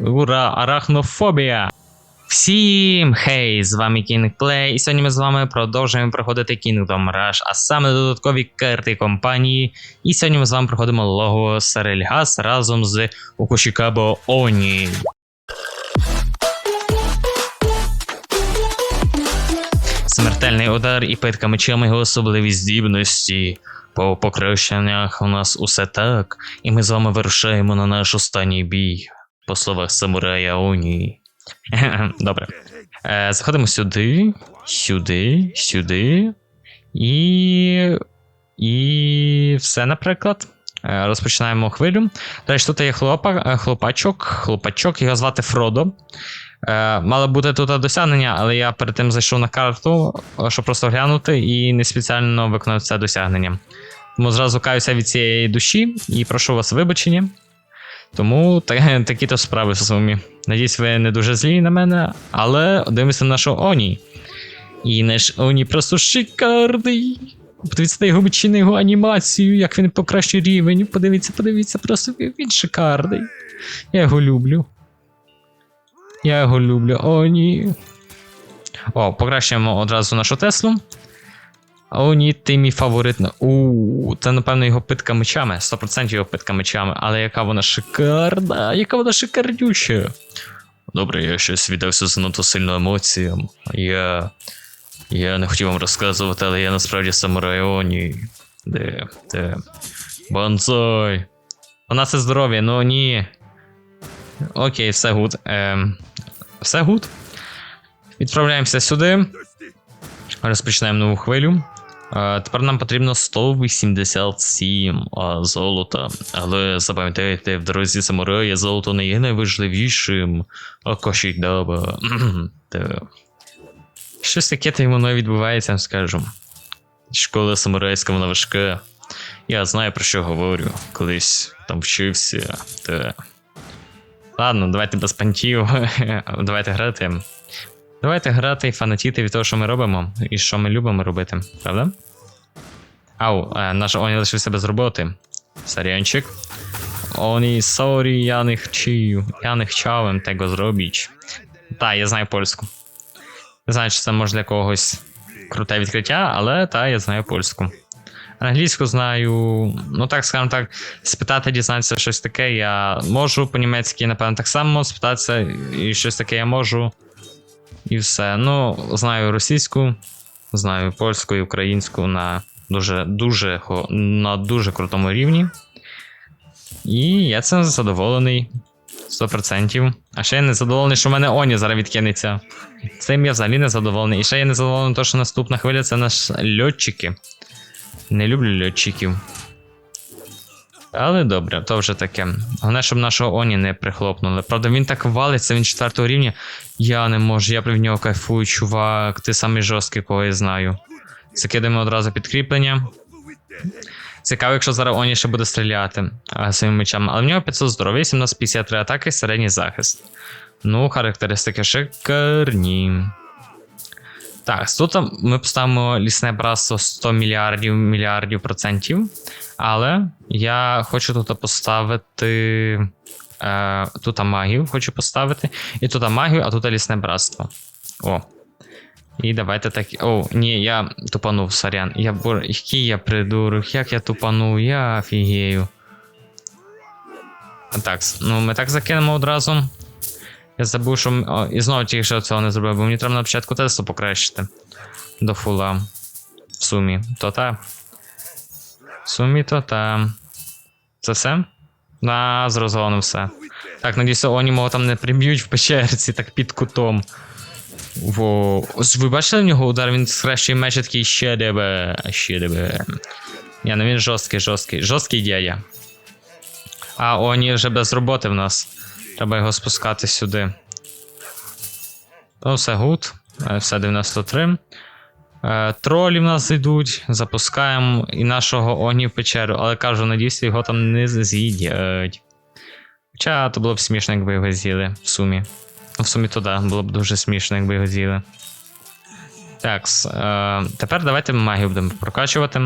Ура, арахнофобія! Всім хей, з вами Play, і сьогодні ми з вами продовжуємо проходити Kingdom Rush, а саме додаткові карти компанії. І сьогодні ми з вами проходимо лого Сарельгас разом з Окушікабо Оні. Смертельний удар і питка мечами його особливі здібності. По покращеннях у нас усе так, і ми з вами вирушаємо на наш останній бій. По словах самурая Оні. Добре. Е, заходимо сюди, сюди, сюди. І. І все, наприклад. Е, розпочинаємо хвилю. Речі, тут є хлопа, е, хлопачок, хлопачок, його звати Фродо. Мало бути тут досягнення, але я перед тим зайшов на карту, щоб просто глянути, і не спеціально виконав це досягнення. Тому зразу каюся від цієї душі і прошу вас вибачення. Тому та, такі то справи в сумі. Надіюсь, ви не дуже злі на мене, але дивимося на нашого Оні. І наш Оні просто шикарний. Подивіться на його на його анімацію, як він покращує рівень. Подивіться, подивіться, просто він шикарний. Я його люблю. Я його люблю. О, ні. О, покращуємо одразу нашу Теслу. О, ні, ти мій фаворит. У, це, напевно, його питка мечами. 100% його питка мечами. Але яка вона шикарна, яка вона шикарнюча. Добре, я щось віддався занадто сильно емоціям. Я. Я не хотів вам розказувати, але я насправді самурай Оні. Де. Де. Банзай. Вона це здоров'я, ну ні. Окей, все гуд. Ем, все гуд. Відправляємося сюди. Розпочинаємо нову хвилю. Е, тепер нам потрібно 187 а, золота. Але запам'ятайте, в дорозі самурая золото не є найважливішим. А кошик Щось таке та воно відбувається, скажу. Школа самурайська вона важка. Я знаю про що говорю. Колись там вчився. Та. Ладно, давайте без пантів. давайте грати. Давайте грати і фанатіти від того, що ми робимо, і що ми любимо робити, правда? Ау, е, наш Оні лишився без роботи. Сарянчик. Оні, сорі, я не хотів. Я не chciałem tego zrobić. Так, я знаю польську. Не знаю, чи це може для когось круте відкриття, але та, я знаю польську. Англійську знаю, ну так скажемо так, спитати, дізнатися щось таке, я можу, по-німецьки, напевно, так само спитатися, і щось таке я можу. І все. Ну, знаю російську, знаю польську і українську на дуже дуже на дуже крутому рівні. І я цим задоволений. 100%. А ще я не задоволений, що в мене Оні зараз відкинеться. Цим я взагалі не задоволений. І ще я не задоволений, тому що наступна хвиля це наш льотчики. Не люблю льотчиків. Але добре, то вже таке. Головне, щоб нашого Оні не прихлопнули. Правда, він так валиться, він четвертого рівня. Я не можу, я при нього кайфую, чувак. Ти самий жорсткий, кого я знаю. Закидаємо одразу підкріплення. Цікаво, якщо зараз Оні ще буде стріляти а, своїми мечами. Але в нього 500 здоров'я, 1753 атаки, середній захист. Ну, характеристики шикарні. Так, тут ми поставимо лісне братство 100 мільярдів мільярдів процентів. Але я хочу тут поставити. Е, тут магію хочу поставити. І тут магію, а тут лісне братство. О. І давайте так. О, ні, я тупанув, сорян. Я. Який я придурок, як я тупанув, я офігею. Так, ну ми так закинемо одразу. Я забув, що. О, і знову тільки що цього не зробив, бо мені треба на початку тесту покращити. До фула. В сумі. То та. В сумі то та. Це все? На, зрозуміло все. Так, надіюся, вони мого там не приб'ють в печерці, так під кутом. Во. Ви бачили в нього удар, він схрещує меч такий ще дебе, ще дебе. Ні, ну він жорсткий, жорсткий. Жорсткий дядя. А, Оні вже без роботи в нас. Треба його спускати сюди. То все гуд. Е, Все 93. Е, Тролі в нас йдуть. Запускаємо і нашого Оні в печеру, але кажу, надіюсь, його там не з'їдять. Хоча то було б смішно, якби його з'їли в сумі. Ну, В сумі то да, було б дуже смішно, якби його з'їли. Так, е, тепер давайте магію будемо прокачувати.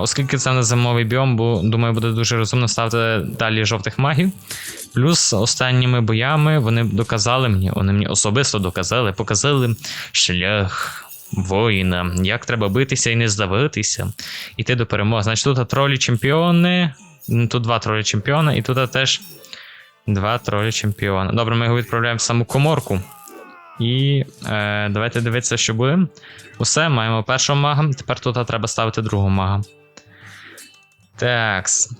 Оскільки це не зимовий біом, думаю, буде дуже розумно ставити далі жовтих магів. Плюс останніми боями вони доказали мені, вони мені особисто доказали, показали шлях воїна, як треба битися і не здаватися. Іти до перемоги. Значить, тут тролі чемпіони. Тут два тролі чемпіона, і тут теж два тролі чемпіона. Добре, ми його відправляємо в саму коморку. І е, давайте дивитися, що буде. Усе, маємо першого мага. Тепер тут треба ставити другого мага. Такс.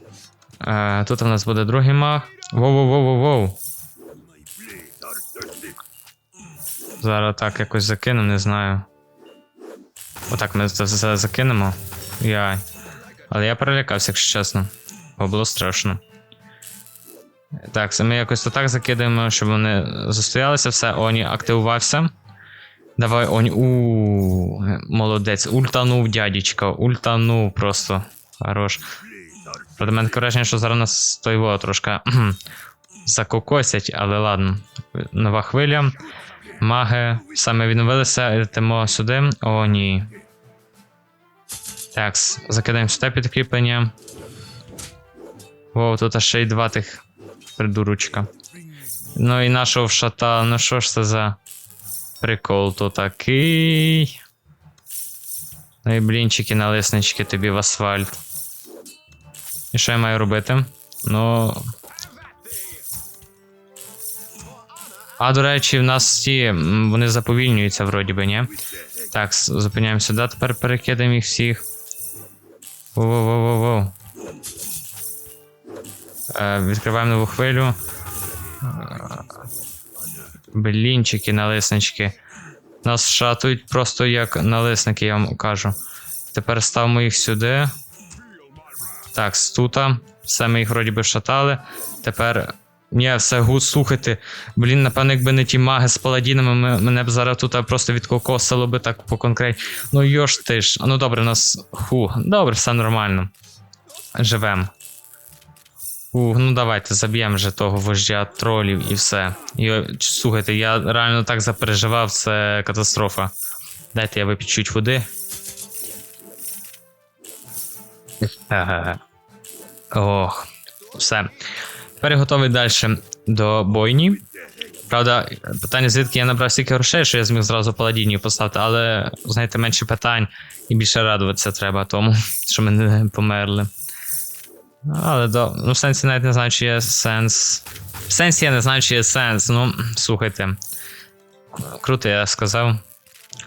Е, тут у нас буде другий маг. Воу-воу-воу-воу-воу. Зараз так якось закину, не знаю. Отак ми це все закинемо. Яй. Але я перелякався, якщо чесно. Бо було страшно. Так, ми якось то так закидаємо, щоб вони застоялися, все, Оні активувався. Давай, Оні. у молодець. Ультанув, дядічка, ультанув просто. Хорош. Проте мене таке враження, що зараз нас той трошки закокосять, але ладно. Нова хвиля. Маги саме відновилися, летимо сюди. О, ні. Так, закидаємо сюди підкріплення. Воу, тут аж ще й два тих придурочка. Ну і нашого вшата, ну що ж це за прикол то такий. Ну і блінчики, налиснички тобі в асфальт. І що я маю робити? Ну. А, до речі, в нас ті. Вони заповільнюються, вроді би, ні? Так, с- зупиняємо сюди, тепер перекидаємо їх всіх. Воу-воу-воу-воу. Е, відкриваємо нову хвилю. Е, Блінчики, налиснички. Нас шатують просто як налисники, я вам кажу. Тепер ставимо їх сюди. Так, стута. Все ми їх вроді би шатали. Тепер. Ні, все гуд, слухайте. Блін, напевно, якби не ті маги з паладінами, ми- мене б зараз тут просто відкокосило би так по конкретні. Ну йош ти ж. Ну добре, нас. Ху, добре, все нормально. Живем. Ух, ну давайте заб'ємо вже того вождя тролів і все. І, слухайте, я реально так запереживав, це катастрофа. Дайте я вип'ю чуть води. Ох, все. Тепер я готовий далі до бойні. Правда, питання, звідки я набрав стільки грошей, що я зміг зразу паладінів поставити, але, знаєте, менше питань і більше радуватися треба тому, що ми не померли. Але до. Ну, в сенсі навіть не знаю, чи є сенс. В сенсі я не знаю, чи є сенс. Ну, слухайте. Круто, я сказав.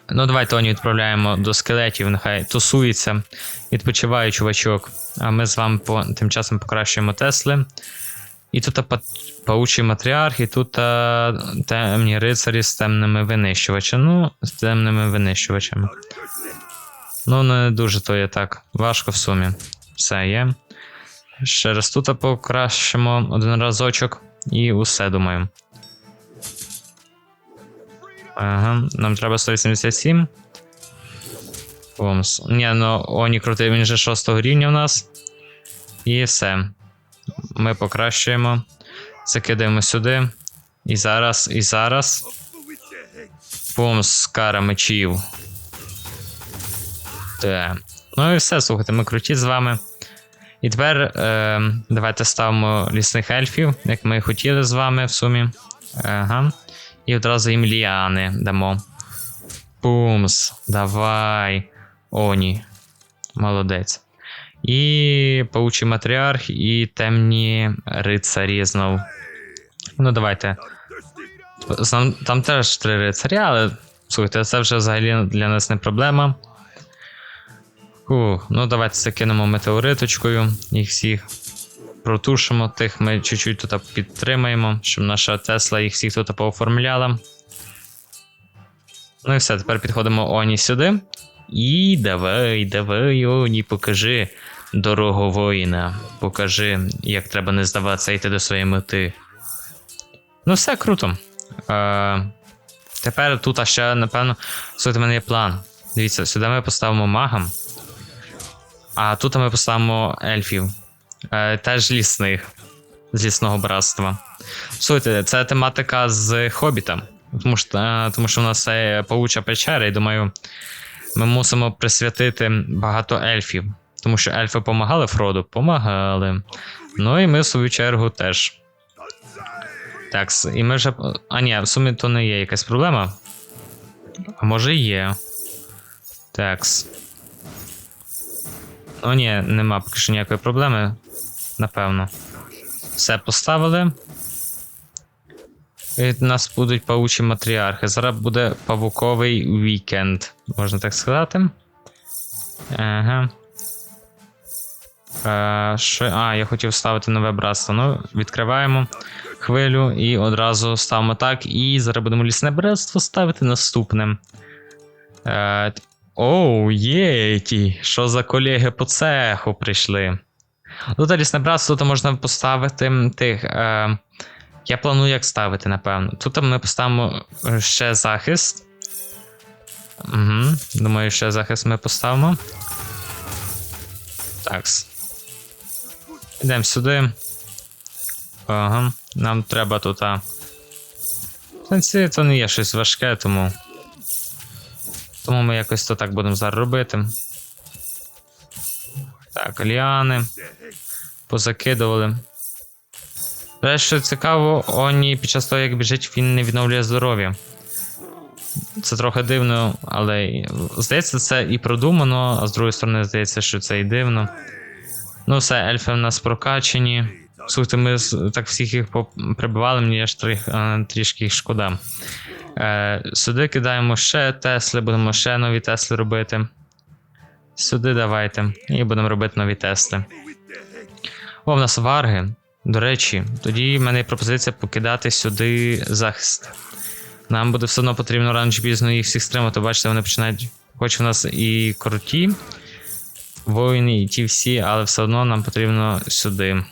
Ну, давай Тоні відправляємо до скелетів, нехай тусується. Відпочиває чувачок. А ми з вами по, тим часом покращуємо Тесли. І тут па- паучий матріарх, і тут темні рицарі з темними винищувачами. Ну, з темними винищувачами. Ну, не дуже то є так. Важко в сумі. Все є. Ще раз тут покращимо один разочок і усе думаю. Ага, нам треба 187. Омс. Ні, ну Оні крутий, він же 6 рівня в нас. І все. Ми покращуємо. Закидаємо сюди. І зараз, і зараз. Помс, кара мечів. Так. Ну і все, слухайте, ми круті з вами. І тепер е, давайте ставимо лісних ельфів, як ми хотіли з вами в сумі. Ага. І одразу їм ліани дамо. Пумс, давай. Оні. Молодець. І паучий матріарх, і темні рицарі знов. Ну, давайте. Там, там теж три рицарі, але слухайте, це вже взагалі для нас не проблема. Ух, ну давайте закинемо метеориточкою їх всіх. Протушимо тих, ми чуть-чуть тут підтримаємо, щоб наша Тесла їх всіх тут пооформляла. Ну і все, тепер підходимо Оні сюди. І давай, давай, Оні, покажи дорогу воїна. Покажи, як треба не здаватися йти до своєї мети. Ну, все круто. Е, тепер тут ще, напевно, слухайте, в мене є план. Дивіться, сюди ми поставимо магам. А тут ми поставимо ельфів. Е, теж лісних. З лісного братства. Слухайте, це тематика з Хобіта. Тому що, е, тому що у нас є пауча печера, і думаю, Ми мусимо присвятити багато ельфів. Тому що ельфи помагали Фроду? Помагали. Ну і ми, в свою чергу, теж. Так, і ми вже. А ні, в сумі то не є якась проблема. А може є. Такс. О, ні, нема поки що ніякої проблеми. Напевно. Все поставили. І в нас будуть паучі матріархи. Зараз буде павуковий вікенд, можна так сказати. Ага. Е, що, а, я хотів ставити нове братство. Ну, відкриваємо хвилю і одразу ставимо так. І зараз будемо лісне братство ставити наступним. Оу, єті! Що за колеги по цеху прийшли? Тут лісне братство то можна поставити тих. Е, я планую як ставити, напевно. Тут ми поставимо е, ще захист. Угу. Думаю, ще захист ми поставимо. Такс. Йдемо сюди. Ага. Нам треба тут. В сенсі, це не є щось важке, тому. Тому ми якось то так будемо зараз робити. Так, ліани. Позакидували. Те, що цікаво, Оні під час того, як біжить, він не відновлює здоров'я. Це трохи дивно, але здається, це і продумано, а з другої сторони, здається, що це і дивно. Ну, все, ельфи в нас прокачені. Слухайте, ми так всіх їх прибивали, мені аж е, трішки їх шкода. Е, сюди кидаємо ще Тесли, будемо ще нові Тесли робити. Сюди давайте. І будемо робити нові Тесли. О, в нас варги. До речі, тоді в мене є пропозиція покидати сюди захист. Нам буде все одно потрібно рано чи пізно їх всіх стримати. Бачите, вони починають. Хоч в нас і круті воїни, і ті всі, але все одно нам потрібно сюди.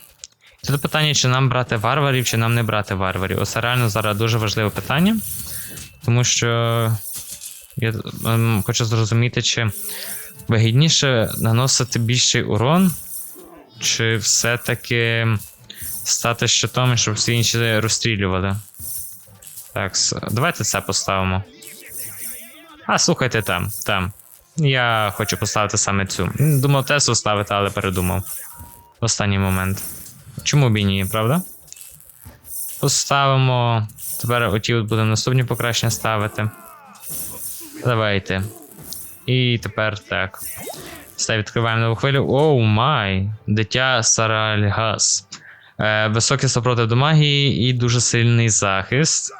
Тут питання, чи нам брати варварів, чи нам не брати варварів. Оце реально зараз дуже важливе питання. Тому що я ем, хочу зрозуміти, чи вигідніше наносити більший урон, чи все-таки стати щитом, щоб всі інші розстрілювали. Так, давайте це поставимо. А, слухайте там, там. Я хочу поставити саме цю. Думав Тесу ставити, але передумав. В останній момент. Чому б і ні, правда? Поставимо. Тепер оті от будемо наступні покращення ставити. Давайте. І тепер так. Все, відкриваємо нову хвилю. Оу май! Дитя Саральгас. Е, високий супротив до магії і дуже сильний захист.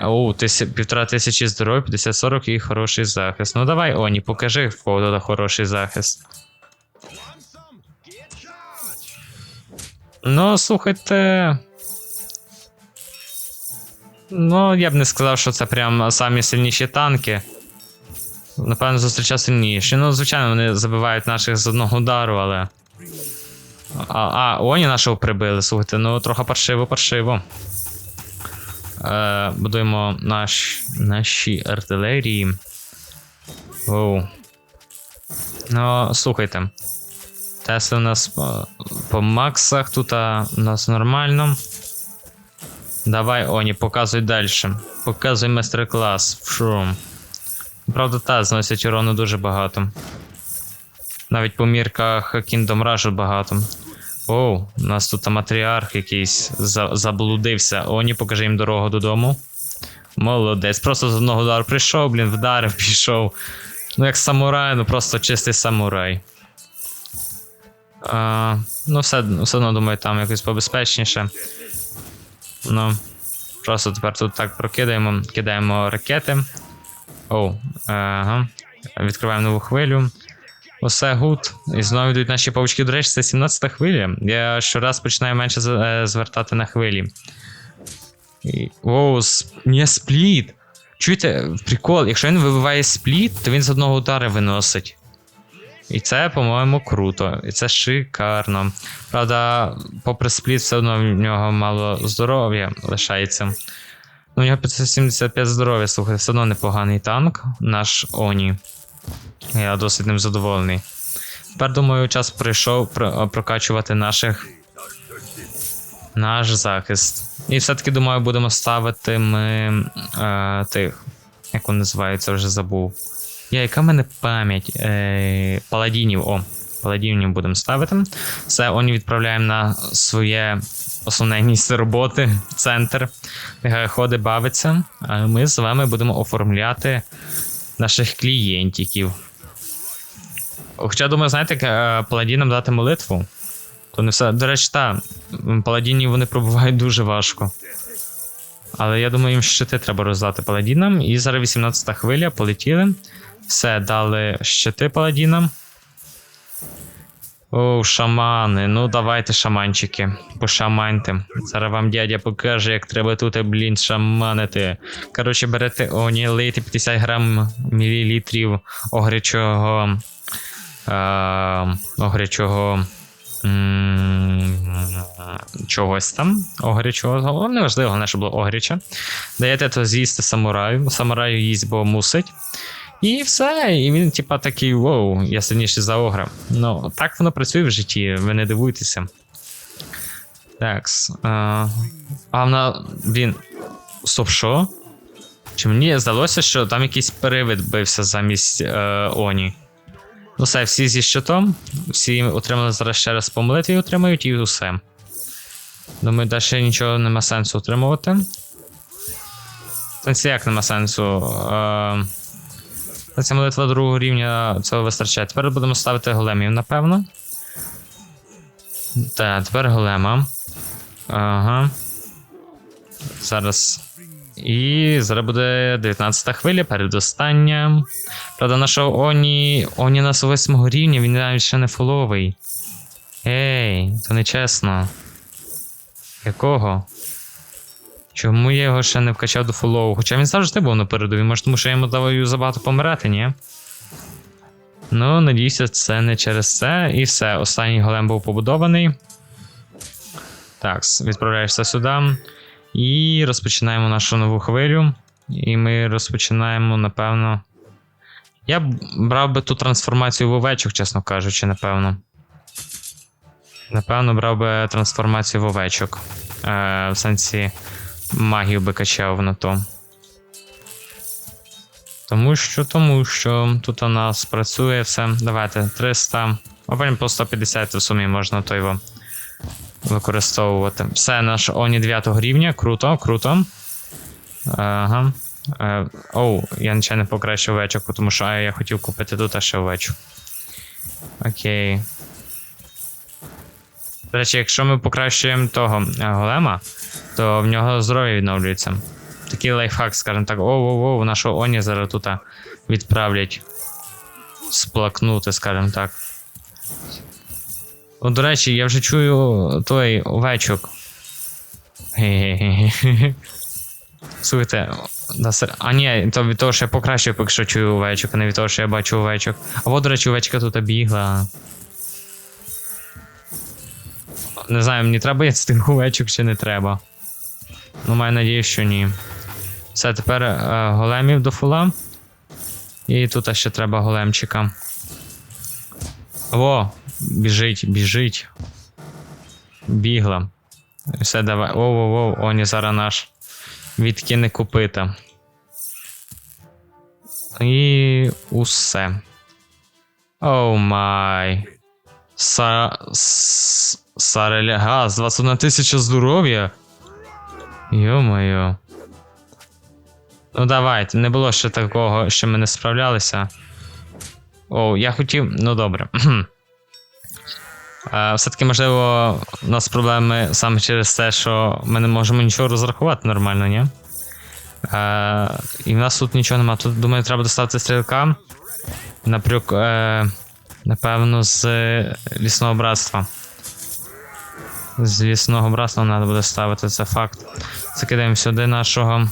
Оу, тися, півтора тисячі здоров'я, 50-40 і хороший захист. Ну давай, Оні, покажи, в кого тут хороший захист. Ну, слухайте. Ну, я б не сказав, що це прям самі сильніші танки. Напевно, зустрічав сильніші. Ну, звичайно, вони забивають наших з одного удару, але. А, а Оні нашого прибили, слухайте, ну трохи паршиво, паршиво. Е, будуємо наш, наші артилерії. Оу. Ну, слухайте. Тесли у нас по, по максах, тут у нас нормально. Давай, Оні, показуй далі. Показуй майстер-клас. Фшу. Правда, та, зносять урону дуже багато. Навіть по мірках Kingdom Rush багато. Оу, у нас тут матріарх якийсь за, заблудився. Оні, покажи їм дорогу додому. Молодець. Просто з одного удару прийшов, блін, вдарив, пішов. Ну, як самурай, ну просто чистий самурай. А, ну, все, все одно, думаю, там якось побезпечніше. Ну, просто тепер тут так прокидаємо, кидаємо ракети. Оу, ага. Відкриваємо нову хвилю. Усе гуд. І знову йдуть наші паучки. До речі, це 17 хвиля. Я щораз починаю менше е, звертати на хвилі. Оу. Ні, спліт. Чуєте, прикол, якщо він вибиває спліт, то він з одного удару виносить. І це, по-моєму, круто. І це шикарно. Правда, попри спліт, все одно в нього мало здоров'я лишається. Ну, у нього 575 здоров'я, слухай, все одно непоганий танк, наш Оні. Я досить ним задоволений. Тепер, думаю, час прийшов прокачувати наших. Наш захист. І все-таки, думаю, будемо ставити ми. Е, тих. Як вони називаються, вже забув. Я, яка в мене пам'ять? Е, паладінів, о, паладінів будемо ставити. Все, оні відправляємо на своє основне місце роботи, центр. Нехай ходить, бавиться. А ми з вами будемо оформляти наших клієнтиків. Хоча, думаю, знаєте, як е, паладінам дати молитву, то не все. До речі, та, м, паладінів вони пробувають дуже важко. Але я думаю, їм щити треба роздати паладінам. І зараз 18 хвиля, полетіли. Все, дали щити паладінам. О, шамани. Ну давайте, шаманчики. Пошаманьте. Зараз вам дядя покаже, як треба тут, блін, шаманити. Коротше, берете оні, лийте 50 грам мілілітрів огрячого. Е, огрячого. Чогось там. Огрячого. Неважливо, головне, щоб було огряче. Даєте то з'їсти самураю. Самураю їсть, бо мусить. І все. І він, типа, такий воу, я сильніший за огра. Ну, так воно працює в житті, ви не дивуйтеся. Так. А, а вона. Блін. Стоп, що? Чи мені здалося, що там якийсь привид бився замість е, Оні? Ну все, всі зі щитом, всі отримали зараз ще раз по молитві отримають і усе. Думаю, далі нічого нема сенсу отримувати. Сенсі як нема сенсу. Е, Ця молитва другого рівня цього вистачає. Тепер будемо ставити големів, напевно. Так, тепер голема. Ага. Зараз. І зараз буде 19 хвиля, передостання. Правда, нашого Оні. Оні нас 8 рівня, він навіть ще не фоловий. Ей, то не чесно. Якого? Чому я його ще не вкачав до фолову? Хоча він завжди був на передовій, може, тому що я йому дав забагато помирати, ні? Ну, надіюся, це не через це. І все. Останній голем був побудований. Так, відправляєшся сюди. І розпочинаємо нашу нову хвилю. І ми розпочинаємо, напевно. Я б брав би ту трансформацію в овечок, чесно кажучи, напевно. Напевно, брав би трансформацію в овечок. Е, в сенсі магію би качав на то. Тому що, тому що тут у нас працює все. Давайте 300. А по 150 в сумі можна то його використовувати. Все, наш Оні 9 рівня. Круто, круто. Ага. Е, оу, я нічого не покращив овечок, тому що я хотів купити тут ще овечку. Окей. До речі, якщо ми покращуємо того е, голема, то в нього здоров'я відновлюється. Такий лайфхак, скажімо так, оу-оу-оу, нашого Оні зараз тут відправлять сплакнути, скажімо так. О, до речі, я вже чую той овечок. Слухайте, а ні, то від того, що я покращив, поки що чую овечок, а не від того, що я бачу овечок. А от, до речі, овечка тут бігла. Не знаю, мені треба з тих овечок чи не треба. Ну, маю надію, що ні. Все, тепер е, големів до фула. І тут ще треба големчика. О, біжить, біжить. Бігла. Все, давай. Оу-оу-оу, Оні зараз наш. Відкине копита. І усе. Оу май. Са... с- Сареля... Газ, 21 тисяча здоров'я. Йо-моє. Ну давайте, не було ще такого, що ми не справлялися. О, я хотів. Ну добре. Е, Все-таки, можливо, у нас проблеми саме через те, що ми не можемо нічого розрахувати нормально, ні? Е, і в нас тут нічого немає. Тут, думаю, треба доставити стрілка. Напрюк, е, напевно, з лісного братства. З лісного братства треба буде ставити, це факт. Закидаємо сюди нашого е,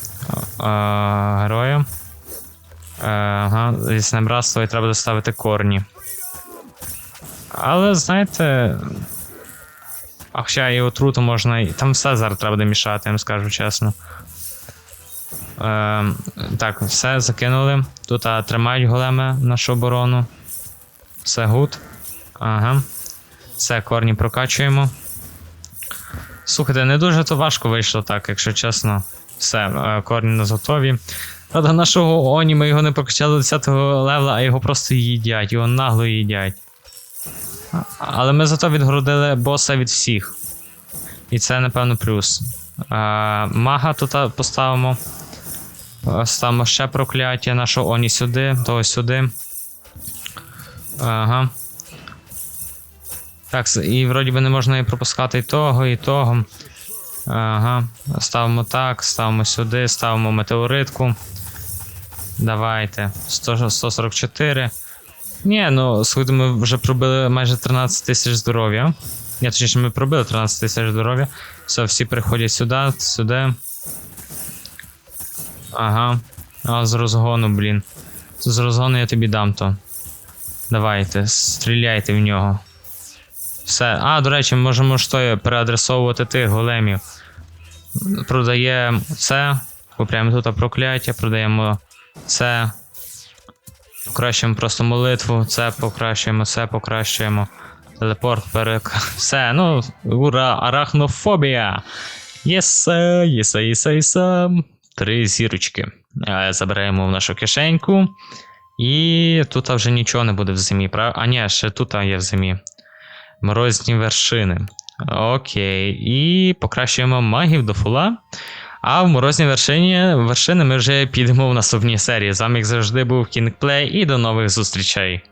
героя. Е, ага, лісне братство і треба доставити корні. Але знаєте. А хоча і отруту можна. Там все зараз треба буде мішати, я вам скажу чесно. Е, так, все закинули. Тут а, тримають големи нашу оборону. Все гуд. Ага. Все, корні прокачуємо. Слухайте, не дуже то важко вийшло так, якщо чесно. Все, е, корні нас готові. Правда, нашого Оні ми його не прокачали до 10 левела, а його просто їдять, його нагло їдять. Але ми зато відгородили боса від всіх. І це, напевно, плюс. А, мага тут поставимо. Ставимо ще прокляття нашого Оні сюди, того сюди. Ага. Так, і вроді би не можна і пропускати і того, і того. Ага. Ставимо так, ставимо сюди, ставимо метеоритку. Давайте. 100, 144. Ні, ну, слухайте, ми вже пробили майже 13 тисяч здоров'я. Ні, точніше, ми пробили 13 тисяч здоров'я. Все, всі приходять сюди, сюди. Ага. А, з розгону, блін. З розгону я тобі дам то. Давайте, стріляйте в нього. Все. А, до речі, ми можемо ж то переадресовувати тих големів. Продаємо це. Купляємо тут прокляття, продаємо це. Покращуємо просто молитву, це покращуємо, це покращуємо. Телепорт перек. Все, ну, ура, арахнофобія! Єсе, єсе, єсе, єсе. Три зірочки. Забираємо в нашу кишеньку. І тут вже нічого не буде в зимі? А ні, ще тут є в зимі. Морозні вершини. Окей. І покращуємо магів до фула. А в морозні вершині, вершини ми вже підемо в наступній серії. З вами, як завжди, був Кінгплей, і до нових зустрічей.